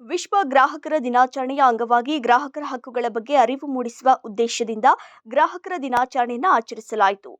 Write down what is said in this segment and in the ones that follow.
ವಿಶ್ವ ಗ್ರಾಹಕರ ದಿನಾಚರಣೆಯ ಅಂಗವಾಗಿ ಗ್ರಾಹಕರ ಹಕ್ಕುಗಳ ಬಗ್ಗೆ ಅರಿವು ಮೂಡಿಸುವ ಉದ್ದೇಶದಿಂದ ಗ್ರಾಹಕರ ದಿನಾಚರಣೆಯನ್ನು ಆಚರಿಸಲಾಯಿತು.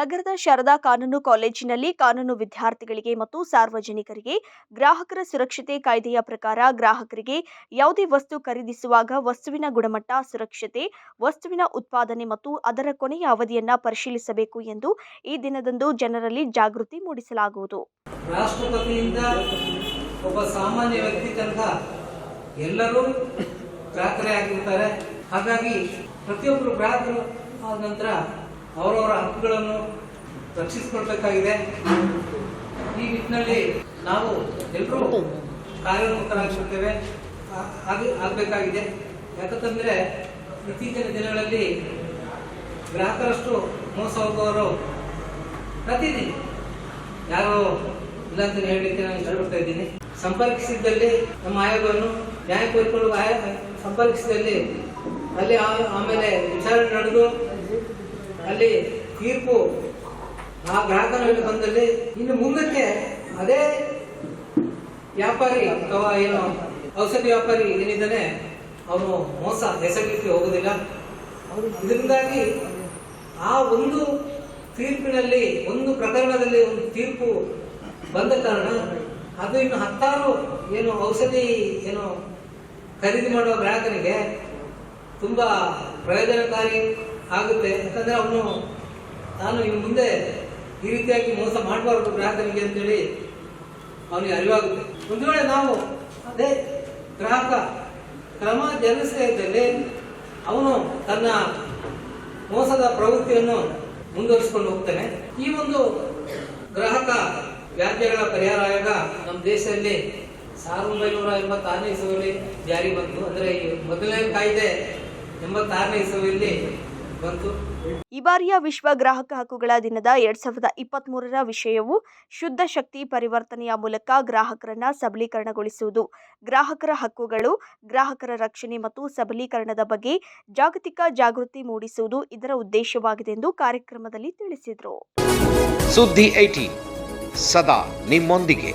ನಗರದ ಶಾರದಾ ಕಾನೂನು ಕಾಲೇಜಿನಲ್ಲಿ ಕಾನೂನು ವಿದ್ಯಾರ್ಥಿಗಳಿಗೆ ಮತ್ತು ಸಾರ್ವಜನಿಕರಿಗೆ ಗ್ರಾಹಕರ ಸುರಕ್ಷತೆ ಕಾಯ್ದೆಯ ಪ್ರಕಾರ ಗ್ರಾಹಕರಿಗೆ ಯಾವುದೇ ವಸ್ತು ಖರೀದಿಸುವಾಗ ವಸ್ತುವಿನ ಗುಣಮಟ್ಟ, ಸುರಕ್ಷತೆ, ವಸ್ತುವಿನ ಉತ್ಪಾದನೆ ಮತ್ತು ಅದರ ಕೊನೆಯ ಅವಧಿಯನ್ನ ಪರಿಶೀಲಿಸಬೇಕು ಎಂದು ಈ ದಿನದಂದು ಜನರಲ್ಲಿ ಜಾಗೃತಿ ಮೂಡಿಸಲಾಗುವುದು. ರಾಷ್ಟ್ರಪತಿಯಿಂದ ಒಬ್ಬ ಸಾಮಾನ್ಯ ವ್ಯಕ್ತಿ ತನಕ ಎಲ್ಲರೂ ಗ್ರಾಹಕರೇ ಆಗಿರ್ತಾರೆ ಹಾಗಾಗಿ ಪ್ರತಿಯೊಬ್ಬರು ಗ್ರಾಹಕರು ಆದ ನಂತರ ಅವರವರ ಹಕ್ಕುಗಳನ್ನು ರಕ್ಷಿಸಿಕೊಳ್ಬೇಕಾಗಿದೆ ಈ ನಿಟ್ಟಿನಲ್ಲಿ ನಾವು ಎಲ್ಲರೂ ಕಾರ್ಯೋನ್ಮುಖರಾಗಿರ್ತೇವೆ ಆಗಿ, ಆಗಬೇಕಾಗಿದೆ. ಯಾಕಂತಂದ್ರೆ ಇತ್ತೀಚಿನ ದಿನಗಳಲ್ಲಿ ಗ್ರಾಹಕರಷ್ಟು ಮೋಸ ಹೋಗುವವರು ಪ್ರತಿದಿನ. ಯಾರು ಇಲ್ಲ ಅಂತ ಹೇಳಲಿಕ್ಕೆ ನಾನು ಇಷ್ಟಪಡ್ತಾ ಇದ್ದೀನಿ. ಸಂಪರ್ಕಿಸಿದ್ದಲ್ಲಿ ನಮ್ಮ ಆಯೋಗವನ್ನು ನ್ಯಾಯ ಕೋರಿಕೊಳ್ಳುವ ಸಂಪರ್ಕಿಸಿದಲ್ಲಿ ಅಲ್ಲಿ ಆಮೇಲೆ ವಿಚಾರಣೆ ನಡೆದು ಅಲ್ಲಿ ತೀರ್ಪು ಆ ಗ್ರಾಹಕನ ಮೇಲೆ ಬಂದಲ್ಲಿ ಇನ್ನು ಮುಂದಕ್ಕೆ ಅದೇ ವ್ಯಾಪಾರಿ ಅಥವಾ ಏನು ಔಷಧಿ ವ್ಯಾಪಾರಿ ಏನಿದ್ದಾನೆ, ಅವನು ಮೋಸ ಎಸಗಲಿಕ್ಕೆ ಹೋಗುದಿಲ್ಲ ಇದರಿಂದಾಗಿ ಆ ಒಂದು ತೀರ್ಪಿನಲ್ಲಿ, ಒಂದು ಪ್ರಕರಣದಲ್ಲಿ ಒಂದು ತೀರ್ಪು ಬಂದ ಕಾರಣ ಅದು ಇನ್ನು ಹತ್ತಾರು ಏನು ಔಷಧಿ, ಏನು ಖರೀದಿ ಮಾಡುವ ಗ್ರಾಹಕನಿಗೆ ತುಂಬಾ ಪ್ರಯೋಜನಕಾರಿ ಆಗುತ್ತೆ. ಯಾಕಂದ್ರೆ ಅವನು ನಾನು ಇನ್ನು ಮುಂದೆ ಈ ರೀತಿಯಾಗಿ ಮೋಸ ಮಾಡಬಾರ್ದು ಗ್ರಾಹಕನಿಗೆ ಅಂತೇಳಿ ಅವನಿಗೆ ಅರಿವಾಗುತ್ತೆ. ಒಂದು ವೇಳೆ ನಾವು ಅದೇ ಗ್ರಾಹಕ ಕ್ರಮ ಇದ್ದಲ್ಲಿ ಅವನು ತನ್ನ ಮೋಸದ ಪ್ರವೃತ್ತಿಯನ್ನು ಮುಂದುವರಿಸಿಕೊಂಡು ಹೋಗ್ತಾನೆ. ಈ ಒಂದು ಗ್ರಾಹಕ ವ್ಯಾಜ್ಯಗಳ ಪರಿಹಾರ ಆಯೋಗ ನಮ್ಮ ದೇಶದಲ್ಲಿ ಸಾವಿರದ ಒಂಬೈನೂರ ಎಂಬತ್ತಾರನೇ ಇಸುವಲ್ಲಿ ಜಾರಿ ಬಂತು. ಅಂದರೆ ಈ ಮೊದಲನೇ ಕಾಯ್ದೆ ಎಂಬತ್ತಾರನೇ ಇಸುವಲ್ಲಿ ಬಂತು ಈ ಬಾರಿಯ ವಿಶ್ವ ಗ್ರಾಹಕ ಹಕ್ಕುಗಳ ದಿನದ ಎರಡ್ ಸಾವಿರದ ಇಪ್ಪತ್ತ್ ಮೂರರ ವಿಷಯವು ಶುದ್ಧ ಶಕ್ತಿ ಪರಿವರ್ತನೆಯ ಮೂಲಕ ಗ್ರಾಹಕರನ್ನ ಸಬಲೀಕರಣಗೊಳಿಸುವುದು. ಗ್ರಾಹಕರ ಹಕ್ಕುಗಳು ಗ್ರಾಹಕರ ರಕ್ಷಣೆ ಮತ್ತು ಸಬಲೀಕರಣದ ಬಗ್ಗೆ ಜಾಗತಿಕ ಜಾಗೃತಿ ಮೂಡಿಸುವುದು ಇದರ ಉದ್ದೇಶವಾಗಿದೆ ಎಂದು ಕಾರ್ಯಕ್ರಮದಲ್ಲಿ ತಿಳಿಸಿದರು. ಸುದ್ದಿ ಸದಾ ನಿಮ್ಮೊಂದಿಗೆ.